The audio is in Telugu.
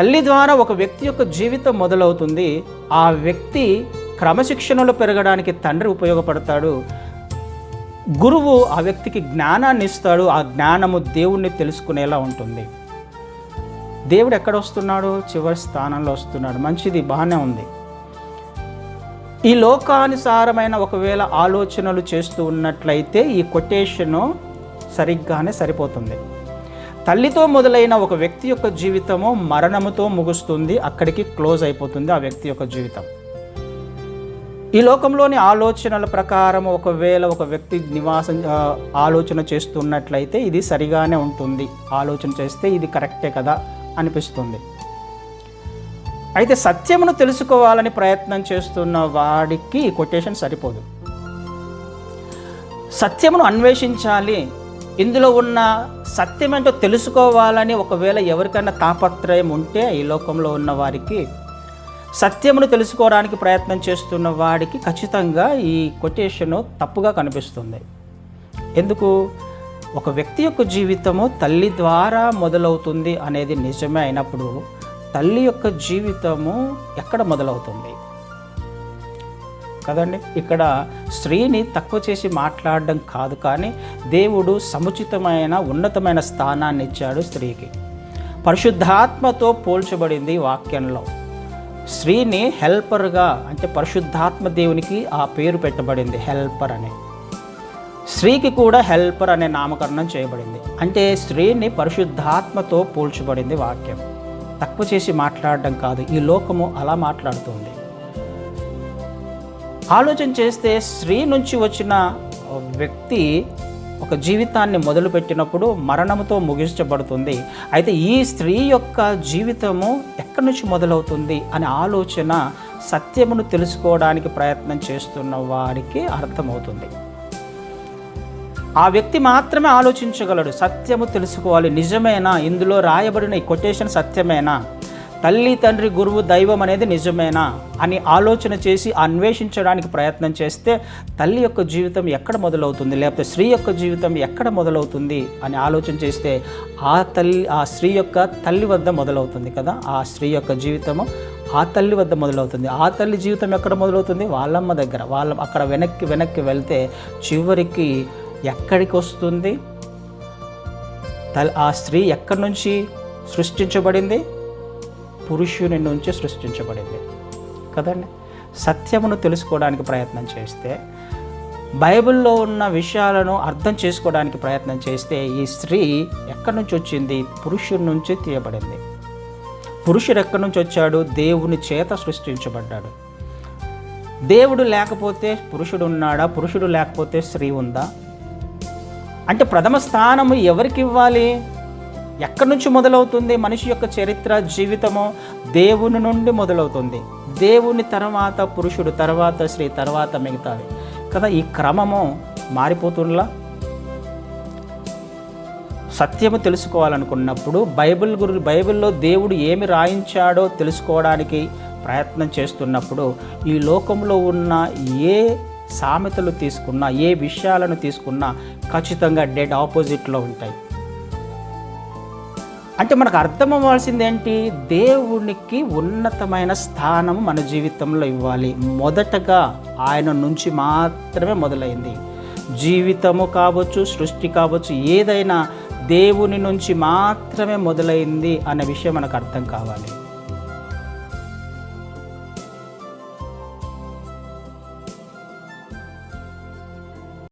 తల్లి ద్వారా ఒక వ్యక్తి యొక్క జీవితం మొదలవుతుంది. ఆ వ్యక్తి క్రమశిక్షణలో పెరగడానికి తండ్రి ఉపయోగపడతాడు. గురువు ఆ వ్యక్తికి జ్ఞానాన్ని ఇస్తాడు. ఆ జ్ఞానము దేవుణ్ణి తెలుసుకునేలా ఉంటుంది. దేవుడు ఎక్కడ వస్తున్నాడు? చివరి స్థానంలో వస్తున్నాడు. మంచిది బాగానే ఉంది. ఈ లోకానుసారమైన ఒకవేళ ఆలోచనలు చేస్తూ ఉన్నట్లయితే ఈ కొటేషను సరిగ్గానే సరిపోతుంది. తల్లితో మొదలైన ఒక వ్యక్తి యొక్క జీవితము మరణముతో ముగుస్తుంది అక్కడికి క్లోజ్ అయిపోతుంది ఆ వ్యక్తి యొక్క జీవితం. ఈ లోకంలోని ఆలోచనల ప్రకారం ఒకవేళ ఒక వ్యక్తి నివాసం ఆలోచన చేస్తున్నట్లయితే ఇది సరిగానే ఉంటుంది. ఆలోచన చేస్తే ఇది కరెక్టే కదా అనిపిస్తుంది. అయితే సత్యమును తెలుసుకోవాలని ప్రయత్నం చేస్తున్న వాడికి ఈ కొటేషన్ సరిపోదు. సత్యమును అన్వేషించాలి ఇందులో ఉన్న సత్యం ఏంటో తెలుసుకోవాలని ఒకవేళ ఎవరికైనా తాపత్రయం ఉంటే ఈ లోకంలో ఉన్న వారికి సత్యమును తెలుసుకోవడానికి ప్రయత్నం చేస్తున్న వాడికి ఖచ్చితంగా ఈ కొటేషను తప్పుగా కనిపిస్తుంది. ఎందుకు? ఒక వ్యక్తి యొక్క జీవితము తల్లి ద్వారా మొదలవుతుంది అనేది నిజమే అయినప్పుడు తల్లి యొక్క జీవితము ఎక్కడ మొదలవుతుంది? కదండి? ఇక్కడ స్త్రీని తక్కువ చేసి మాట్లాడడం కాదు కానీ దేవుడు సముచితమైన ఉన్నతమైన స్థానాన్ని ఇచ్చాడు స్త్రీకి. పరిశుద్ధాత్మతో పోల్చబడింది వాక్యంలో. స్త్రీని హెల్పర్గా అంటే పరిశుద్ధాత్మ దేవునికి ఆ పేరు పెట్టబడింది హెల్పర్ అని. స్త్రీకి కూడా హెల్పర్ అనే నామకరణం చేయబడింది. అంటే స్త్రీని పరిశుద్ధాత్మతో పోల్చబడింది వాక్యం. తక్కువ చేసి మాట్లాడడం కాదు ఈ లోకము అలా మాట్లాడుతుంది. ఆలోచన చేస్తే స్త్రీ నుంచి వచ్చిన వ్యక్తి ఒక జీవితాన్ని మొదలుపెట్టినప్పుడు మరణముతో ముగించబడుతుంది. అయితే ఈ స్త్రీ యొక్క జీవితము ఎక్కడి నుంచి మొదలవుతుంది అనే ఆలోచన సత్యమును తెలుసుకోవడానికి ప్రయత్నం చేస్తున్న వారికి అర్థమవుతుంది. ఆ వ్యక్తి మాత్రమే ఆలోచించగలడు. సత్యము తెలుసుకోవాలి. నిజమేనా? ఇందులో రాయబడిన ఈ కొటేషన్ సత్యమేనా? తల్లి తండ్రి గురువు దైవం అనేది నిజమేనా అని ఆలోచన చేసి అన్వేషించడానికి ప్రయత్నం చేస్తే తల్లి యొక్క జీవితం ఎక్కడ మొదలవుతుంది? లేకపోతే స్త్రీ యొక్క జీవితం ఎక్కడ మొదలవుతుంది? అని ఆలోచన చేస్తే ఆ తల్లి ఆ స్త్రీ యొక్క తల్లి వద్ద మొదలవుతుంది కదా? ఆ స్త్రీ యొక్క జీవితము ఆ తల్లి వద్ద మొదలవుతుంది. ఆ తల్లి జీవితం ఎక్కడ మొదలవుతుంది? వాళ్ళమ్మ దగ్గర. వాళ్ళ అక్కడ వెనక్కి వెనక్కి వెళ్తే చివరికి ఎక్కడికి వస్తుంది? తల్ ఆ స్త్రీ ఎక్కడి నుంచి సృష్టించబడింది? పురుషుని నుంచి సృష్టించబడింది. కదండి? సత్యమును తెలుసుకోవడానికి ప్రయత్నం చేస్తే బైబిల్లో ఉన్న విషయాలను అర్థం చేసుకోవడానికి ప్రయత్నం చేస్తే ఈ స్త్రీ ఎక్కడి నుంచి వచ్చింది? పురుషుడి నుంచి తీయబడింది. పురుషుడు ఎక్కడి నుంచి వచ్చాడు? దేవుని చేత సృష్టించబడ్డాడు. దేవుడు లేకపోతే పురుషుడు ఉన్నాడా? పురుషుడు లేకపోతే స్త్రీ ఉందా? అంటే ప్రథమ స్థానము ఎవరికి ఇవ్వాలి? ఎక్కడి నుంచి మొదలవుతుంది? మనిషి యొక్క చరిత్ర జీవితము దేవుని నుండి మొదలవుతుంది. దేవుని తర్వాత పురుషుడు తర్వాత స్త్రీ తర్వాత మిగతాది. కదా ఈ క్రమము మారిపోతుండలా సత్యము తెలుసుకోవాలనుకున్నప్పుడు బైబిల్ గురి బైబిల్లో దేవుడు ఏమి రాయించాడో తెలుసుకోవడానికి ప్రయత్నం చేస్తున్నప్పుడు ఈ లోకంలో ఉన్న ఏ సామెతలు తీసుకున్నా ఏ విషయాలను తీసుకున్నా ఖచ్చితంగా డెడ్ ఆపోజిట్లో ఉంటాయి. అంటే మనకు అర్థం అవ్వాల్సింది ఏంటి దేవునికి ఉన్నతమైన స్థానం మన జీవితంలో ఇవ్వాలి. మొదటగా ఆయన నుంచి మాత్రమే మొదలైంది. జీవితము కావచ్చు సృష్టి కావచ్చు ఏదైనా దేవుని నుంచి మాత్రమే మొదలైంది అనే విషయం మనకు అర్థం కావాలి.